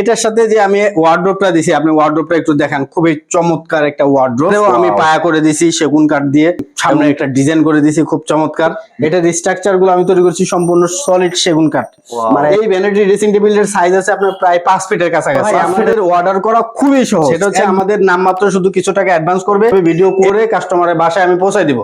এটার সাথে যে আমি ওয়ার্ড্রোপটা দিছি আপনি ওয়ার্ড্রোপটা একটু দেখেন। খুবই চমৎকার একটা ওয়ার্ড্রোপ আমি. পায়া করে দিছি সেগুন কাঠ দিয়ে। সামনে একটা ডিজাইন করে দিছি খুব চমৎকার। এটার স্ট্রাকচারগুলো আমি তৈরি করছি সম্পূর্ণ সলিড সেগুন কাঠ। মানে এই ভ্যানিটি ড্রেসিং টেবিলের সাইজ আছে আপনার প্রায় পাঁচ ফিটের কাছাকাছি। আমাদের অর্ডার করা খুবই সহজ। সেটা হচ্ছে আমাদের নামমাত্র শুধু কিছু টাকা অ্যাডভান্স করবে ভিডিও করে কাস্টমারের বাসায় আমি পৌঁছাই দিব।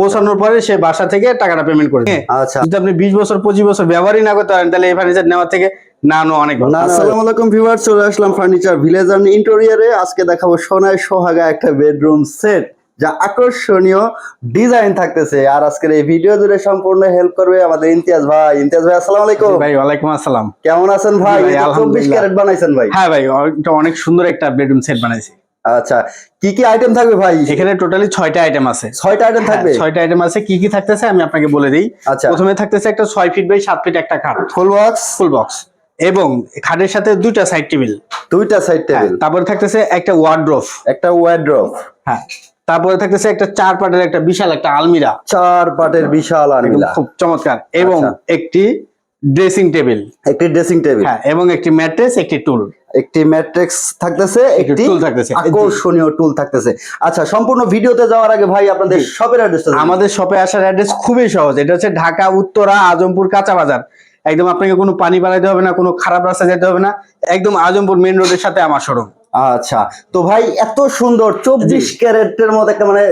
পৌঁছানোর পরে সে বাসা থেকে টাকাটা পেমেন্ট করে দিবে। আচ্ছা। যদি আপনি বিশ বছর পঁচিশ বছর ব্যবহারই না করতে পারেন তাহলে এই ফার্নিচার নেওয়ার থেকে না নো অনেক ভালো। আসসালামু আলাইকুম ভিউয়ার চলে আসলাম ফার্নিচার ভিলেজ অ্যান্ড ইন্টেরিয়রে আজকে দেখাবো সোনায় সোহাগা একটা বেডরুম সেট যা আকর্ষণীয় ডিজাইন থাকতেছে। আর আজকের এই ভিডিও জুড়ে সম্পূর্ণ হেল্প করবে আমাদের ইমতিয়াজ ভাই। ইমতিয়াজ ভাই আসসালামু আলাইকুম। ভাই ওয়ালাইকুম আসসালাম। কেমন আছেন ভাই? ভাই, চব্বিশ আলহামদুলিল্লাহ। ক্যারেট বানাইছেন ভাই। হ্যাঁ ভাই এটা অনেক সুন্দর একটা বেডরুম সেট বানাইছি। আচ্ছা কি কি আইটেম থাকবে ভাই? এখানে টোটালি ছয়টা আইটেম আছে। ছয়টা আইটেম থাকবে? হ্যাঁ, ছয়টা আইটেম আছে। কি কি থাকতেছে আমি আপনাকে বলে দিই। আচ্ছা। প্রথমে থাকতেছে একটা ছয় ফিট বাই সাত ফিট একটা খাট। ফুল বক্স ফুল বক্স এবং খাটের সাথে দুইটা সাইড টেবিল দুইটা সাইড টেবিল তারপরে থাকতেছে একটা ওয়ার্ড্রোফ একটা ওয়ার্ড্রপ হ্যাঁ তারপরে থাকতেছে একটা চার পাটের একটা বিশাল একটা আলমিরা। চার পাটের বিশাল আলমিরা। খুব চমৎকার। এবং আচ্ছা। একটি ড্রেসিং টেবিল একটি ড্রেসিং টেবিল হ্যাঁ এবং একটি ম্যাট্রেস একটি টুল একটি ম্যাট্রিক্স থাকতেছে একটি টুল থাকতেছে। আকর্ষণীয় টুল থাকতেছে। আচ্ছা সম্পূর্ণ ভিডিওতে যাওয়ার আগে ভাই আপনাদের শপের অ্যাড্রেসটা আমাদের শপে আসার অ্যাড্রেস খুবই সহজ। এটা হচ্ছে ঢাকা উত্তরা আজমপুর কাঁচা বাজার। একদম আপনাকে কোনো পানি বাড়াইতে হবে না কোনো খারাপ রাস্তা যেতে হবে না। একদম আজমপুর মেন রোডের সাথে আমার শোরুম আচ্ছা তো ভাই এত সুন্দর চব্বিশ ক্যারেটের মতো একটা মানে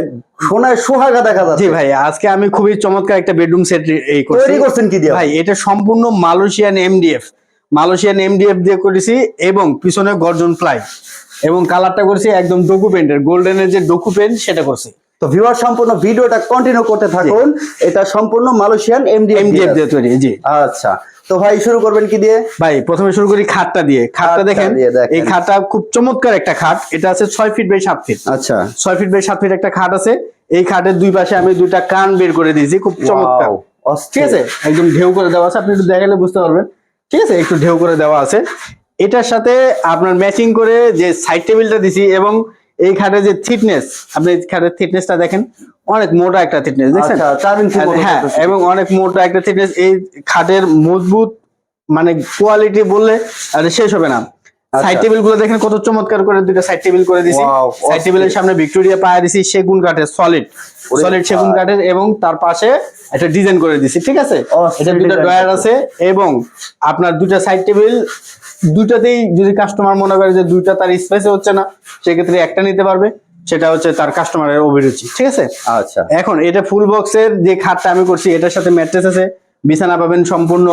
সোনায় সোহাগা দেখা জি যাচ্ছে ভাই আজকে আমি খুবই চমৎকার একটা বেডরুম সেট এই তৈরি করছেন কি দিয়ে? ভাই এটা সম্পূর্ণ মালয়েশিয়ান এমডিএফ মালয়েশিয়ান এমডিএফ দিয়ে করেছি এবং পিছনে গর্জন ফ্লাই এবং কালারটা করছি একদম ডোকু পেন্টের গোল্ডেনের যে ডোকু পেন্ট সেটা করছি। তো ভিউয়ার সম্পূর্ণ ভিডিওটা কন্টিনিউ করতে থাকুন। এটা সম্পূর্ণ মালয়েশিয়ান এমডিএম এমডিএফ দিয়ে তৈরি জি। আচ্ছা তো ভাই শুরু করবেন কি দিয়ে? ভাই প্রথমে শুরু করি খাটটা দিয়ে। খাটটা খাটটা দেখেন এই খাটটা খুব চমৎকার একটা খাট। এটা আছে ছয় ফিট বাই সাত ফিট আচ্ছা। ছয় ফিট বাই সাত ফিট একটা খাট আছে। এই খাটের দুই পাশে আমি দুইটা কান বের করে দিয়েছি খুব চমৎকার। ঠিক আছে? একদম ঢেউ করে দেওয়া আছে আপনি একটু দেখালে বুঝতে পারবেন। ঠিক আছে? একটু ঢেউ করে দেওয়া আছে। এটার সাথে আপনার ম্যাচিং করে যে সাইড টেবিলটা দিছি এবং এই খাটের যে থিটনেস আপনি এই খাটের থিকনেসটা দেখেন অনেক মোটা একটা থিটনেস দেখছেন? আচ্ছা মতো হ্যাঁ এবং অনেক মোটা একটা থিকনেস এই খাটের মজবুত মানে কোয়ালিটি বললে আর শেষ হবে না। সাইড টেবিলগুলো দেখেন কত চমৎকার করে দুটো সাইড টেবিল করে দিছি। সাইড টেবিলের সামনে ভিক্টোরিয়া পায়া দিছি সেগুন কাঠের সলিড সলিড সেগুন কাঠের এবং তার পাশে একটা ডিজাইন করে দিছি ঠিক আছে? এটা দুটো ড্রয়ার আছে এবং আপনার দুটো সাইড টেবিল দুটাতেই যদি কাস্টমার মনে করে যে দুইটা তার স্পেসে হচ্ছে না সেক্ষেত্রে একটা নিতে পারবে সেটা হচ্ছে তার কাস্টমারের অভিরুচি ঠিক আছে? আচ্ছা। এখন এটা ফুল বক্সের যে খাটটা আমি করছি এটার সাথে ম্যাট্রেস আছে বিছানা পাবেন সম্পূর্ণ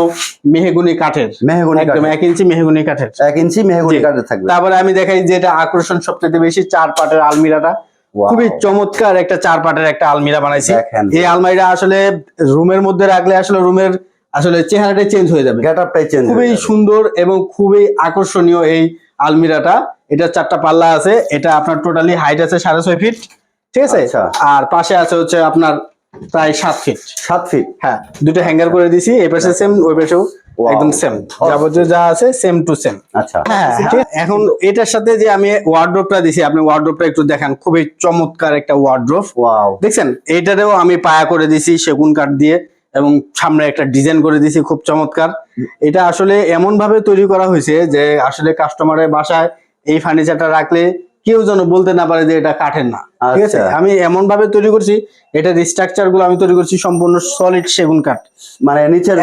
মেহগুনি কাঠের। মেহগনি একদম। এক ইঞ্চি মেহগুনি কাঠের। এক ইঞ্চি মেহগনি। কাঠের থাকবে। তারপরে আমি দেখাই যে এটা আকর্ষণ সবচেয়ে বেশি চার পাটের আলমিরাটা। খুবই চমৎকার একটা চার পাটের একটা আলমিরা বানাইছি। এই আলমারিটা আসলে রুমের মধ্যে রাখলে আসলে রুমের আসলে চেহারাটা চেঞ্জ হয়ে যাবে। চেঞ্জ খুবই সুন্দর এবং খুবই আকর্ষণীয় এই আলমিরাটা। এটা চারটা পাল্লা আছে। এটা আপনার টোটালি হাইট আছে সাড়ে ছয় ফিট ঠিক আছে? আচ্ছা। আর পাশে আছে হচ্ছে আপনার প্রায় সাত ফিট সাত ফিট হ্যাঁ। দুটো হ্যাঙ্গার করে দিছি এই পাশে সেম ওই পাশেও একদম সেম যাবতীয় যা আছে সেম টু সেম আচ্ছা। হ্যাঁ এখন এটার সাথে যে আমি ওয়ার্ড্রোপটা দিছি আপনি ওয়ার্ড্রোপটা একটু দেখান। খুবই চমৎকার একটা ওয়ার্ড্রোপ ওয়াও দেখছেন? এইটাতেও আমি পায়া করে দিছি সেগুন কাঠ দিয়ে এবং সামনে একটা ডিজাইন করে দিছি খুব চমৎকার। এটা আসলে এমন ভাবে তৈরি করা হয়েছে যে আসলে কাস্টমারের বাসায় এই ফার্নিচারটা রাখলে কেউ যেন বলতে না পারে যে এটা কাঠের না। ঠিক আছে? আচ্ছা। আমি এমন ভাবে তৈরি করছি এটার স্ট্রাকচারগুলো আমি তৈরি করছি সম্পূর্ণ সলিড সেগুন কাঠ। মানে নিচের।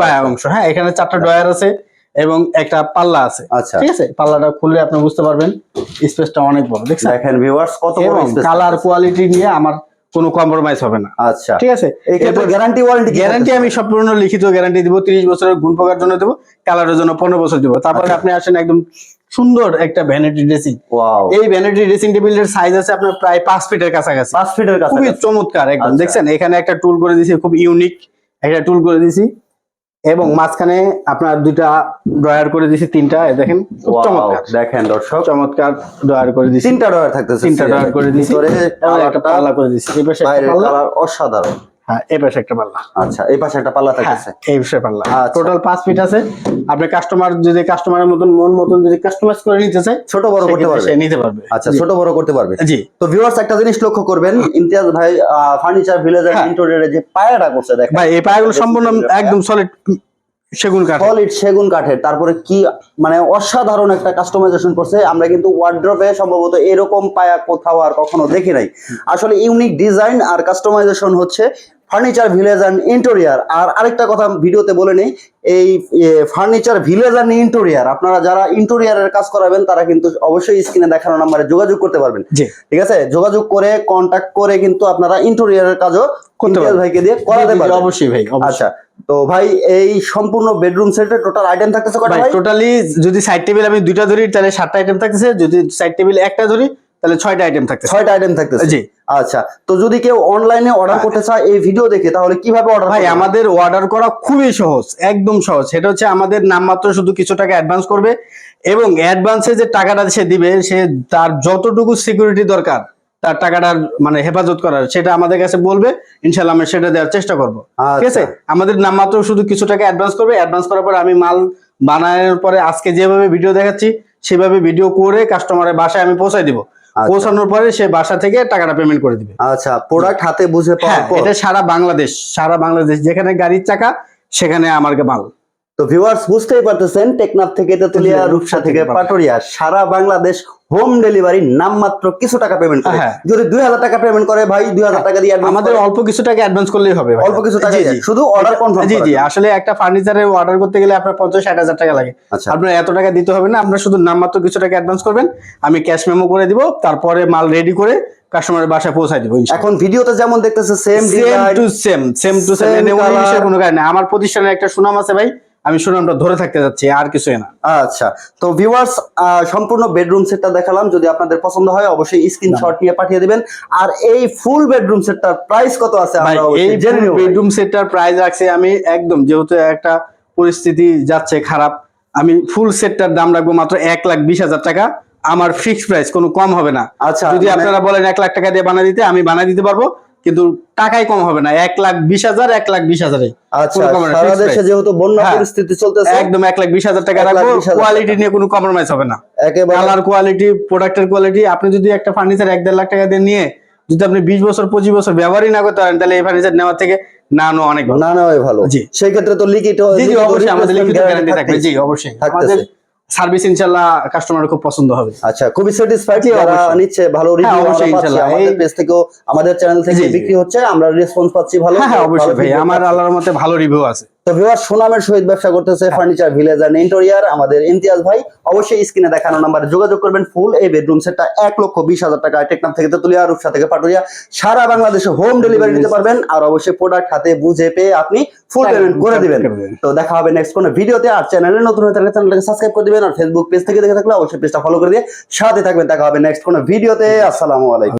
পায়া অংশ হ্যাঁ এখানে চারটা ড্রয়ার আছে এবং একটা পাল্লা আছে। আচ্ছা। ঠিক আছে? পাল্লাটা খুললে আপনি বুঝতে পারবেন স্পেসটা অনেক বড় দেখছেন? দেখেন ভিউয়ার্স কত বড় কালার কোয়ালিটি নিয়ে আমার কোনো কম্প্রোমাইজ হবে না। আচ্ছা। ঠিক আছে? এই ক্ষেত্রে গ্যারান্টি ওয়ারেন্টি গ্যারান্টি আমি সম্পূর্ণ লিখিত গ্যারান্টি দিব তিরিশ বছরের গুণ পোকার জন্য দেবো কালারের জন্য পনেরো বছর দিব। তারপরে আচ্ছা। আপনি আসেন একদম সুন্দর একটা ভ্যানিটি ড্রেসিং এই ভ্যানিটি ড্রেসিং টেবিলের সাইজ আছে আপনার প্রায় পাঁচ ফিটের কাছাকাছি। পাঁচ ফিটের কাছে খুবই চমৎকার একদম। আচ্ছা। দেখছেন এখানে একটা টুল করে দিয়েছি খুব ইউনিক একটা টুল করে দিয়েছি এবং মাঝখানে আপনার দুইটা ড্রয়ার করে দিয়েছি তিনটা দেখেন দেখেন দর্শক। চমৎকার ড্রয়ার করে দিয়েছি তিনটা ডয়ার থাকতেছে। তিনটা ড্রয়ার করে দিয়েছি একটা পাল্লা করে দিয়েছি অসাধারণ। হ্যাঁ এই পাশে একটা পাল্লা। আচ্ছা এই পাশে একটা পাল্লা হ্যাঁ থাকতেছে। এই পাল্লা। আচ্ছা। টোটাল পাঁচ ফিট আছে। আপনি কাস্টমার যদি কাস্টমারের মতন মন মতন যদি কাস্টমাইজ করে নিতে চায় ছোট বড় করতে পারবে? সে নিতে পারবে। আচ্ছা ছোট বড় করতে পারবে? জি। তো ভিউয়ার্স একটা জিনিস লক্ষ্য করবেন ইমতিয়াজ ভাই ফার্নিচার ভিলেজ এন্ড হ্যাঁ। ইন্টেরিয়রে যে পায়াটা করছে দেখেন। ভাই এই পায়াগুলো সম্পূর্ণ একদম সলিড সেগুন কাঠ সলিড সেগুন কাঠের। তারপরে কি মানে অসাধারণ একটা কাস্টমাইজেশন করছে। আমরা কিন্তু ওয়ার্ড্রপে সম্ভবত এরকম পায়া কোথাও আর কখনো দেখি নাই। আসলে ইউনিক ডিজাইন আর কাস্টমাইজেশন হচ্ছে ফার্নিচার ভিলেজ অ্যান্ড ইন্টেরিয়ার। আর আরেকটা কথা ভিডিওতে বলে নেই এই ফার্নিচার ভিলেজ অ্যান্ড ইন্টেরিয়ার আপনারা যারা ইন্টেরিয়ারের কাজ করাবেন তারা কিন্তু অবশ্যই স্ক্রিনে দেখানো নাম্বারে যোগাযোগ করতে পারবেন। ঠিক আছে? যোগাযোগ করে কন্টাক্ট করে কিন্তু আপনারা ইন্টেরিয়ারের কাজও ভাইকে দিয়ে করাতে পারবেন। অবশ্যই ভাই। আচ্ছা তো ভাই এই সম্পূর্ণ বেডরুম সেটের টোটাল আইটেম থাকতেছে কয়টা ভাই টোটালি যদি সাইড টেবিল আমি দুইটা ধরি তাহলে সাতটা আইটেম থাকতেছে যদি সাইড টেবিল একটা ধরি তাহলে ছয়টা আইটেম থাকতেছে। ছয়টা আইটেম থাকতেছে। জি। আচ্ছা তো যদি কেউ অনলাইনে অর্ডার করতে চায় এই ভিডিও দেখে তাহলে কীভাবে অর্ডার ভাই আমাদের অর্ডার করা খুবই সহজ একদম সহজ। সেটা হচ্ছে আমাদের নামমাত্র শুধু কিছু টাকা অ্যাডভান্স করবে এবং অ্যাডভান্সে যে টাকাটা সে দিবে সে তার যতটুকু সিকিউরিটি দরকার তার টাকাটার মানে হেফাজত করার সেটা আমাদের কাছে বলবে ইনশাল্লাহ আমরা সেটা দেওয়ার চেষ্টা করব। ঠিক আছে? আমাদের নামমাত্র শুধু কিছু টাকা অ্যাডভান্স করবে অ্যাডভান্স করার পর আমি মাল বানানোর পরে আজকে যেভাবে ভিডিও দেখাচ্ছি সেভাবে ভিডিও করে কাস্টমারের বাসায় আমি পৌঁছায় দিব। আচ্ছা। পৌঁছানোর পরে সে বাসা থেকে টাকাটা পেমেন্ট করে দিবে। আচ্ছা প্রোডাক্ট হাতে বুঝে পাওয়া পাওয়ার পর। এটা সারা বাংলাদেশ সারা বাংলাদেশ যেখানে গাড়ির চাকা সেখানে আমার মাল। তো ভিউয়ার্স বুঝতেই পারতেছেন টেকনাফ থেকে তেতুলিয়া রূপসা থেকে পাটুরিয়া সারা বাংলাদেশ হোম ডেলিভারি নামমাত্র কিছু টাকা পেমেন্ট করে। হ্যাঁ। যদি দুই হাজার টাকা পেমেন্ট করে ভাই দুই হাজার টাকা দিয়ে আমাদের অল্প কিছু টাকা অ্যাডভান্স করলেই হবে অল্প কিছু টাকা। শুধু অর্ডার কনফার্ম জি জি। আসলে একটা ফার্নিচারের অর্ডার করতে গেলে আপনার পঞ্চাশ ষাট হাজার টাকা লাগে। আচ্ছা। আপনার এত টাকা দিতে হবে না আপনার শুধু নামমাত্র কিছু টাকা অ্যাডভান্স করবেন। আমি ক্যাশ মেমো করে দিব তারপরে মাল রেডি করে কাস্টমারের বাসায় পৌঁছায় দিব এখন ভিডিওতে যেমন দেখতেছে same same to same same to same কোনো কারণে আমার প্রতিষ্ঠানের একটা সুনাম আছে ভাই। আমি সুনামটা ধরে থাকতে যাচ্ছি আর কিছুই না। আচ্ছা তো ভিউয়ার্স সম্পূর্ণ বেডরুম সেটটা দেখালাম যদি আপনাদের পছন্দ হয় অবশ্যই স্ক্রিনশট নিয়ে পাঠিয়ে দিবেন। আর এই ফুল বেডরুম সেটটার প্রাইস কত আছে আমরা এই। বেডরুম সেটটার প্রাইস রাখছি আমি একদম যেহেতু একটা পরিস্থিতি যাচ্ছে খারাপ আমি ফুল সেটটার দাম রাখব মাত্র এক লাখ বিশ হাজার টাকা। আমার ফিক্সড প্রাইস কোনো কম হবে না। আচ্ছা যদি মানে- আপনারা বলেন এক লাখ টাকা দিয়ে বানা দিতে আমি বানা দিতে পারব। কিন্তু টাকাই কম হবে না। এক লাখ বিশ হাজার এক লাখ বিশ হাজারে। আচ্ছা সারা দেশে যেহেতু বন্যা হ্যাঁ। পরিস্থিতি চলতেছে একদম এক লাখ বিশ হাজার টাকা রাখব কোয়ালিটি নিয়ে কোনো কম্প্রোমাইজ হবে না। কালার কোয়ালিটি প্রোডাক্টের কোয়ালিটি আপনি যদি একটা ফার্নিচার এক দেড় লাখ টাকা দিয়ে নিয়ে যদি আপনি বিশ বছর পঁচিশ বছর ব্যবহারই না করতে পারেন তাহলে এই ফার্নিচার নেওয়ার থেকে না নেওয়া অনেক ভালো। না না ভালো। জি। সেই ক্ষেত্রে তো লিখিত জি জি অবশ্যই আমাদের replacement লিখিত গ্যারান্টি থাকবে। জি অবশ্যই। আমাদের সার্ভিস ইনশাল্লাহ কাস্টমার খুব পছন্দ হবে আচ্ছা খুবই স্যাটিসফাইড যারা। নিচ্ছে ভালো রিভিউ হ্যাঁ, আমরা পাচ্ছি। আমাদের পেজ থেকেও আমাদের চ্যানেল থেকে। বিক্রি হচ্ছে আমরা রেসপন্স পাচ্ছি ভালো হ্যাঁ হ্যাঁ অবশ্যই ভাই আমার আল্লাহর মতে ভালো রিভিউ আছে তো ভিউয়ার সুনামের সহিত ব্যবসা করতেছে ফার্নিচার ভিলেজ এন্ড ইন্টেরিয়ার আমাদের ইমতিয়াজ ভাই। অবশ্যই স্ক্রিনে দেখানো নাম্বারে যোগাযোগ করবেন। ফুল এই বেডরুম সেটটা এক লক্ষ বিশ হাজার টাকা। টেকনাম থেকে তেতুলিয়া রূপসা থেকে পাটুরিয়া। সারা বাংলাদেশে হোম ডেলিভারি নিতে পারবেন। আর অবশ্যই প্রোডাক্ট হাতে বুঝে পেয়ে আপনি ফুল পেমেন্ট করে দিবেন। করে দিবেন। তো দেখা হবে নেক্সট কোনো ভিডিওতে আর চ্যানেলে নতুন হয়ে থাকলে চ্যানেলটাকে সাবস্ক্রাইব করে দিবেন। আর ফেসবুক পেজ থেকে দেখে থাকলে অবশ্যই পেজটা ফলো করে দিয়ে সাথে থাকবেন। দেখা হবে নেক্সট কোনো ভিডিওতে আসসালামু আলাইকুম।